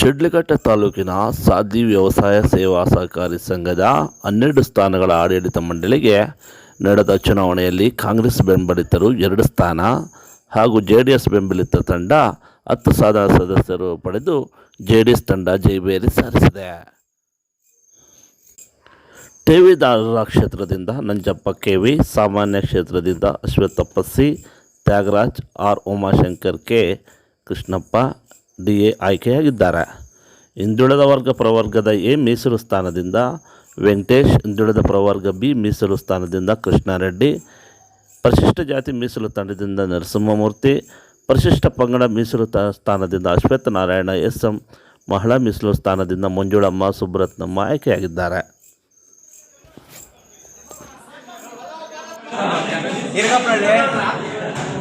ಶಿಡ್ಲಘಟ್ಟ ತಾಲೂಕಿನ ಸಾದಿ ವ್ಯವಸಾಯ ಸೇವಾ ಸಹಕಾರಿ ಸಂಘದ ಹನ್ನೆರಡು ಸ್ಥಾನಗಳ ಆಡಳಿತ ಮಂಡಳಿಗೆ ನಡೆದ ಚುನಾವಣೆಯಲ್ಲಿ ಕಾಂಗ್ರೆಸ್ ಬೆಂಬಲಿತರು ಎರಡು ಸ್ಥಾನ ಹಾಗೂ ಜೆ ಡಿ ಎಸ್ ಬೆಂಬಲಿತ ತಂಡ ಹತ್ತು ಸಾವಿರ ಸದಸ್ಯರು ಪಡೆದು ಜೆ ಡಿ ಎಸ್ ತಂಡ ಜೈಬೇರಿ ಸಾರಿಸಿದೆ. ಟಿವಿದಾರರ ಕ್ಷೇತ್ರದಿಂದ ನಂಜಪ್ಪ ಕೆವಿ ಸಾಮಾನ್ಯ ಕ್ಷೇತ್ರದಿಂದ Ashwathappa C Thyagaraj, R. Umashankar K. Krishnappa D A ಆಯ್ಕೆಯಾಗಿದ್ದಾರೆ. ಹಿಂದುಳಿದ ವರ್ಗ ಪ್ರವರ್ಗದ ಎ ಮೀಸಲು ಸ್ಥಾನದಿಂದ ವೆಂಕಟೇಶ್, ಹಿಂದುಳಿದ ಪ್ರವರ್ಗ ಬಿ ಮೀಸಲು ಸ್ಥಾನದಿಂದ ಕೃಷ್ಣಾರೆಡ್ಡಿ, ಪರಿಶಿಷ್ಟ ಜಾತಿ ಮೀಸಲು ತಂಡದಿಂದ ನರಸಿಂಹಮೂರ್ತಿ, ಪರಿಶಿಷ್ಟ ಪಂಗಡ ಮೀಸಲು ತ, ಸ್ಥಾನದಿಂದ ಅಶ್ವತ್ಥ ನಾರಾಯಣ ಎಸ್ ಎಂ ಮಹಿಳಾ ಮೀಸಲು ಸ್ಥಾನದಿಂದ ಮಂಜುಳಮ್ಮ, ಸುಬ್ರತ್ನಮ್ಮ ಆಯ್ಕೆಯಾಗಿದ್ದಾರೆ.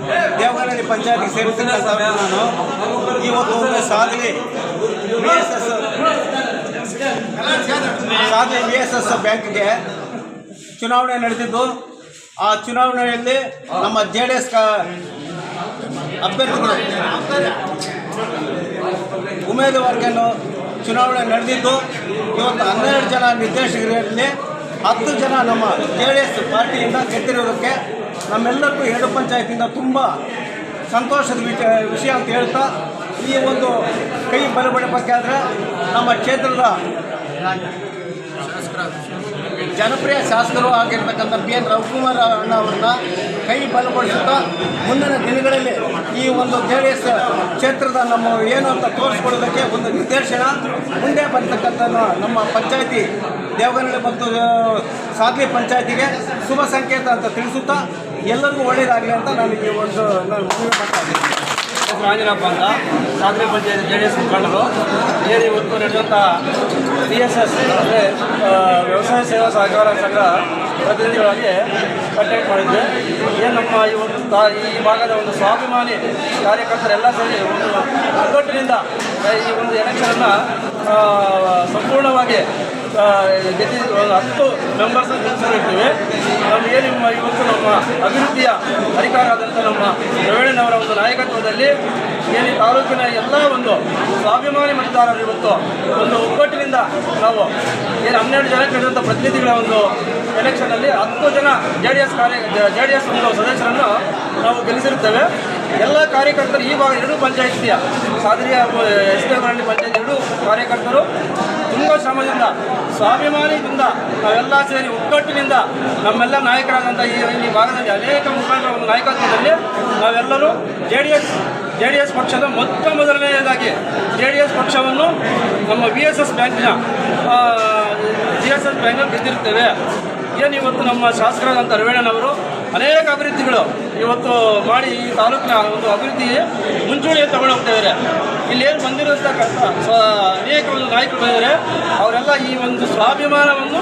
ಇರಗಪ್ಪನಹಳ್ಳಿ ಪಂಚಾಯತ್ ಸಮಯ ನಾನು ಇವತ್ತು ಒಂದು ಸಾಧನೆ ಬಿ ಎಸ್ ಎಸ್ ಸಾಧನೆ ಬಿ ಎಸ್ ಎಸ್ ಬ್ಯಾಂಕ್ಗೆ ಚುನಾವಣೆ ನಡೆದಿದ್ದು, ಆ ಚುನಾವಣೆಯಲ್ಲಿ ನಮ್ಮ ಜೆ ಡಿ ಎಸ್ ಅಭ್ಯರ್ಥಿಗಳು ಉಮೇದುವಾರಿಕೆಯನ್ನು ಚುನಾವಣೆ ನಡೆದಿದ್ದು, ಇವತ್ತು ಹನ್ನೆರಡು ಜನ ನಿರ್ದೇಶಕರಲ್ಲಿ ಹತ್ತು ಜನ ನಮ್ಮ ಜೆ ಡಿ ಎಸ್ ಪಾರ್ಟಿಯಿಂದ ಗೆದ್ದಿರೋದಕ್ಕೆ ನಮ್ಮೆಲ್ಲರಿಗೂ ಎರಡು ಪಂಚಾಯತಿಂದ ತುಂಬ ಸಂತೋಷದ ವಿಷಯ ಅಂತ ಹೇಳ್ತಾ, ಈ ಒಂದು ಕೈ ಬಲಪಡಿಸಬೇಕಾದ್ರೆ ನಮ್ಮ ಕ್ಷೇತ್ರದ ಜನಪ್ರಿಯ ಶಾಸಕರು ಆಗಿರ್ತಕ್ಕಂಥ ಬಿ ಎನ್ ರವಿಕುಮಾರ್ ಅಣ್ಣ ಅವ್ರನ್ನ ಕೈ ಬಲಪಡಿಸುತ್ತಾ ಮುಂದಿನ ದಿನಗಳಲ್ಲಿ ಈ ಒಂದು ಜೆ ಡಿ ಎಸ್ ಕ್ಷೇತ್ರದ ನಮ್ಮ ಏನು ಅಂತ ತೋರಿಸ್ಕೊಡೋದಕ್ಕೆ ಒಂದು ನಿರ್ದೇಶನ, ಮುಂದೆ ಬರ್ತಕ್ಕಂಥ ನಮ್ಮ ಪಂಚಾಯತಿ ದೇವಗನಹಳ್ಳಿ ಮತ್ತು ಸಾದ್ಲಿ ಪಂಚಾಯತಿಗೆ ಶುಭ ಸಂಕೇತ ಅಂತ ತಿಳಿಸುತ್ತಾ ಎಲ್ಲರಿಗೂ ಒಳ್ಳೆಯದಾಗಲಿ ಅಂತ ನಾನು ಈ ಒಂದು ಆಂಜನಪ್ಪ ಅಂತ Sagari panchayat J D S ಮುಖಂಡರು, ಏರಿ ಇವತ್ತು ನಡೆದಂಥ ಬಿ ಎಸ್ ಎಸ್, ಅಂದರೆ ವ್ಯವಸಾಯ ಸೇವಾ ಸಹಕಾರ ಸಂಘ ಪ್ರತಿನಿಧಿಗಳಾಗಿ ಕಂಟ್ಯಾಕ್ಟ್ ಮಾಡಿದ್ದೆ ಏನು ನಮ್ಮ ಈ ಒಂದು ತಾ, ಈ ಭಾಗದ ಒಂದು ಸ್ವಾಭಿಮಾನಿ ಕಾರ್ಯಕರ್ತರೆಲ್ಲ ಸೇರಿ ಒಂದು ಒಗ್ಗಟ್ಟಿನಿಂದ ಈ ಒಂದು ಎಲೆಕ್ಷನನ್ನು ಸಂಪೂರ್ಣವಾಗಿ ಗೆದ್ದಿದ್ದು, ಒಂದು ಹತ್ತು ಮೆಂಬರ್ಸ್ ಏನು ನಿಮ್ಮ ಅಭಿವೃದ್ಧಿಯ ಅಧಿಕಾರ ಆದಂಥ ನಮ್ಮ ಪ್ರವೀಣನವರ ಒಂದು ನಾಯಕತ್ವದಲ್ಲಿ ಇಲ್ಲಿ ತಾಲೂಕಿನ ಎಲ್ಲ ಒಂದು ಸ್ವಾಭಿಮಾನಿ ಮತದಾರರು ಇವತ್ತು ಒಂದು ಒಗ್ಗಟ್ಟಿನಿಂದ ನಾವು ಏನು ಹನ್ನೆರಡು ಜನ ನಡೆದಂಥ ಪ್ರತಿನಿಧಿಗಳ ಒಂದು ಎಲೆಕ್ಷನಲ್ಲಿ ಹತ್ತು ಜನ ಜೆ ಡಿ ಎಸ್ ಕಾರ್ಯ ಜೆ ಡಿ ಎಸ್ ಒಂದು ಸದಸ್ಯರನ್ನು ನಾವು ಗೆಲ್ಲಿಸಿರುತ್ತೇವೆ. ಎಲ್ಲ ಕಾರ್ಯಕರ್ತರು ಈ ಭಾಗ ಎರಡು ಪಂಚಾಯಿತಿಯ ಸಾದರಿಯ ಎಸ್ ಡಿ ಪಂಚಾಯತ್ ಎರಡು ಕಾರ್ಯಕರ್ತರು. ತುಂಬ ಶ್ರಮದಿಂದ ಸ್ವಾಭಿಮಾನದಿಂದ ನಾವೆಲ್ಲ ಸೇರಿ ಒಗ್ಗಟ್ಟಿನಿಂದ ನಮ್ಮೆಲ್ಲ ನಾಯಕರಾದಂಥ ಈ ಈ ಭಾಗದಲ್ಲಿ ಅನೇಕ ಮುಖಂಡರ ಒಂದು ನಾಯಕತ್ವದಲ್ಲಿ ನಾವೆಲ್ಲರೂ J D S J D S ಪಕ್ಷದ ಮೊತ್ತ ಮೊದಲನೆಯದಾಗಿ ಜೆ ಡಿ ಎಸ್ ಪಕ್ಷವನ್ನು ನಮ್ಮ ಬಿ ಎಸ್ ಎಸ್ ಬ್ಯಾಂಕಿನ ಜಿ ಎಸ್ ಎಸ್ ಬ್ಯಾಂಕಲ್ಲಿ ಗೆದ್ದಿರ್ತೇವೆ ಏನು ಇವತ್ತು ನಮ್ಮ ಶಾಸಕರಾದಂಥ ರವೀಣನವರು ಅನೇಕ ಅಭಿವೃದ್ಧಿಗಳು ಇವತ್ತು ಮಾಡಿ ಈ ತಾಲೂಕಿನ ಒಂದು ಅಭಿವೃದ್ಧಿ ಮುಂಚೂಣಿಯನ್ನು ತಗೊಂಡು ಹೋಗ್ತಾಯಿದ್ದಾರೆ ಇಲ್ಲಿ ಏನು ಬಂದಿರೋಂಥ ಸ್ವ ಅನೇಕ ಒಂದು ನಾಯಕರು ಬಂದಿದ್ದಾರೆ. ಅವರೆಲ್ಲ ಈ ಒಂದು ಸ್ವಾಭಿಮಾನವನ್ನು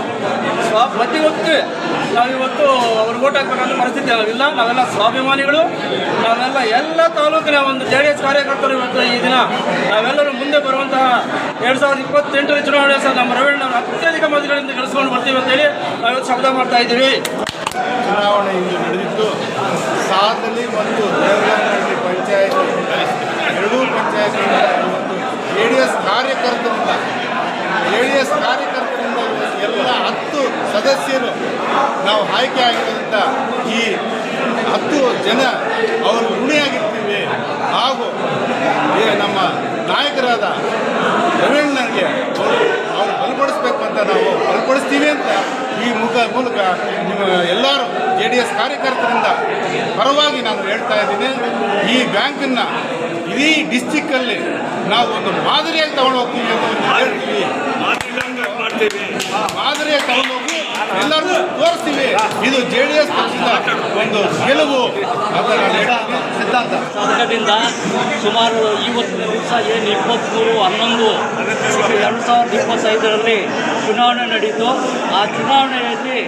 ಸ್ವತಿವತ್ತು ನಾವು ನಾವಿವತ್ತು ಅವ್ರಿಗೆ ಓಟ್ ಹಾಕ್ಬೇಕಂತ ಪರಿಸ್ಥಿತಿ ನಾವಿಲ್ಲ ನಾವೆಲ್ಲ ಸ್ವಾಭಿಮಾನಿಗಳು. ನಾವೆಲ್ಲ ಎಲ್ಲ ತಾಲೂಕಿನ ಒಂದು ಜೆ ಡಿ ಎಸ್ ಕಾರ್ಯಕರ್ತರು ಇವತ್ತು ಈ ದಿನ ನಾವೆಲ್ಲರೂ ಮುಂದೆ ಬರುವಂತಹ ಎರಡು ಸಾವಿರದ ಇಪ್ಪತ್ತೆಂಟರ ಚುನಾವಣೆ ಸಹ ನಮ್ಮ ರವೀಣ್ ಅತ್ಯಧಿಕ ಮತಗಳಿಂದ ಗಳಿಸ್ಕೊಂಡು ಬರ್ತೀವಿ ಅಂತೇಳಿ ನಾವಿವತ್ತು ಶಬ್ದ ಮಾಡ್ತಾ ಇದ್ದೀವಿ. ಚುನಾವಣೆ ಇಂದು ನಡೆದಿತ್ತು ಸಾಧಲಿ ಮತ್ತು ದೇವರಹಳ್ಳಿ ಪಂಚಾಯತ್, ಎರಡೂ ಪಂಚಾಯತ್ಗಳಿಂದ ಜೆ ಡಿ ಎಸ್ ಕಾರ್ಯಕರ್ತರಿಂದ ಎ ಡಿ ಎಸ್ ಕಾರ್ಯಕರ್ತರಿಂದ ಎಲ್ಲ ಹತ್ತು ಸದಸ್ಯರು ನಾವು ಆಯ್ಕೆ ಆಗಿರೋದ್ರಿಂದ ಈ ಹತ್ತು ಜನ ಅವರು ಋಣಿಯಾಗಿರ್ತೀವಿ. ಹಾಗೂ ನಮ್ಮ ನಾಯಕರಾದ ರವೀಣ್ಣನಿಗೆ ಅವರು ಅವರು ಬಲಪಡಿಸ್ಬೇಕು ಅಂತ ನಾವು ಬಲಪಡಿಸ್ತೀವಿ ಅಂತ ಈ ಮುಖ ಮೂಲಕ ಎಲ್ಲರೂ ಜೆ ಡಿ ಎಸ್ ಕಾರ್ಯಕರ್ತರಿಂದ ಪರವಾಗಿ ನಾನು ಹೇಳ್ತಾ ಇದ್ದೀನಿ, ಈ ಬ್ಯಾಂಕನ್ನು ಇಡೀ ಡಿಸ್ಟಿಕ್ಕಲ್ಲಿ ನಾವು ಒಂದು ಮಾದರಿಯಾಗಿ ತಗೊಂಡು ಹೋಗ್ತೀವಿ ಅಂತ ಹೇಳ್ತೀವಿ ಮಾದರಿಯಾಗಿ ತಗೊಂಡು ಹೋಗಿ ಎಲ್ಲರಿಗೂ ತೋರಿಸ್ತೀವಿ. ಇದು ಜೆ ಡಿ ಎಸ್ ಪಕ್ಷದ ಒಂದು ಗೆಲುವು ಅಂತ ನಾನು ಸಿದ್ಧಾಂತ ಸಂಘದಿಂದ ಸುಮಾರು ಇವತ್ತು ದಿವಸ ಏನು ಇಪ್ಪತ್ತ್ಮೂರು ಹನ್ನೊಂದು, ಎರಡು ಸಾವಿರದ ಇಪ್ಪತ್ತೈದರಲ್ಲಿ ಚುನಾವಣೆ ನಡೆಯಿತು ಆ ಚುನಾವಣೆಯಲ್ಲಿ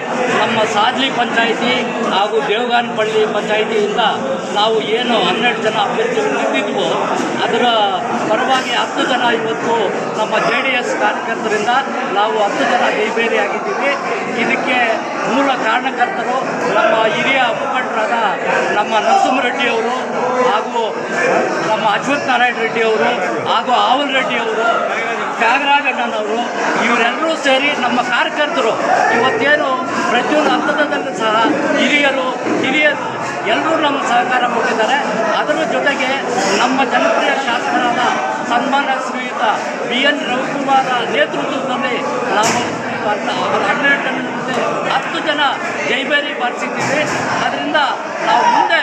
ನಮ್ಮ ಸಾದ್ಲಿ ಪಂಚಾಯಿತಿ ಹಾಗೂ ದೇವಗಾನಪಳ್ಳಿ ಪಂಚಾಯಿತಿಯಿಂದ ನಾವು ಏನು ಹನ್ನೆರಡು ಜನ ಅಭ್ಯರ್ಥಿಗಳು ನಿಂತಿದ್ವು ಅದರ ಪರವಾಗಿ ಹತ್ತು ಜನ ಇವತ್ತು ನಮ್ಮ ಜೆ ಡಿ ಎಸ್ ಕಾರ್ಯಕರ್ತರಿಂದ ನಾವು ಹತ್ತು ಜನ ಜೈಬೇರಿಯಾಗಿದ್ದೀವಿ ಇದಕ್ಕೆ ಮೂಲ ಕಾರಣಕರ್ತರು ನಮ್ಮ ಹಿರಿಯ ಮುಖಂಡ ಮುಖಂಡರಾದ ನಮ್ಮ ನರಸಿಂಹರೆಡ್ಡಿಯವರು ಹಾಗೂ ನಮ್ಮ ಅಶ್ವಥ್ ನಾರಾಯಣ ರೆಡ್ಡಿಯವರು ಹಾಗೂ ಆವಲ್ ರೆಡ್ಡಿಯವರು ತ್ಯಾಗರಾಜಣ್ಣನವರು ಇವರೆಲ್ಲರೂ ಸೇರಿ ನಮ್ಮ ಕಾರ್ಯಕರ್ತರು. ಇವತ್ತೇನು ಪ್ರತಿಯೊಂದು ಹಂತದಲ್ಲೂ ಸಹ ಹಿರಿಯರು ಹಿರಿಯರು ಎಲ್ಲರೂ ನಮ್ಮ ಸಹಕಾರ ಕೊಟ್ಟಿದ್ದಾರೆ. ಅದರ ಜೊತೆಗೆ ನಮ್ಮ ಜನಪ್ರಿಯ ಶಾಸಕರಾದ ಸನ್ಮಾನ ಶ್ರೀಯುತ ಬಿ ಎನ್ ರವಿಕುಮಾರ ನೇತೃತ್ವದಲ್ಲಿ ನಾವು ಅವರ ಹನ್ನೆರಡು ಜನ ಹತ್ತು ಜನ ಜೈಬೇರಿ ಬಾರಿಸಿದ್ದೀವಿ. ಅದರಿಂದ ನಾವು ಮುಂದೆ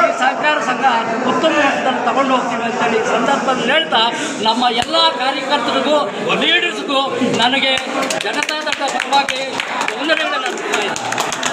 ಈ ಸಹಕಾರ ಸಂಘ ಉತ್ತಮ ಮಟ್ಟದಲ್ಲಿ ತಗೊಂಡು ಹೋಗ್ತೀವಿ ಅಂತೇಳಿ ಈ ಸಂದರ್ಭದಲ್ಲಿ ಹೇಳ್ತಾ ನಮ್ಮ ಎಲ್ಲ ಕಾರ್ಯಕರ್ತರಿಗೂ ಲೀಡರ್ಸ್ಗೂ ನನಗೆ ಜನತಾದಳ ಪರವಾಗಿ ವಂದನೆಗಳನ್ನು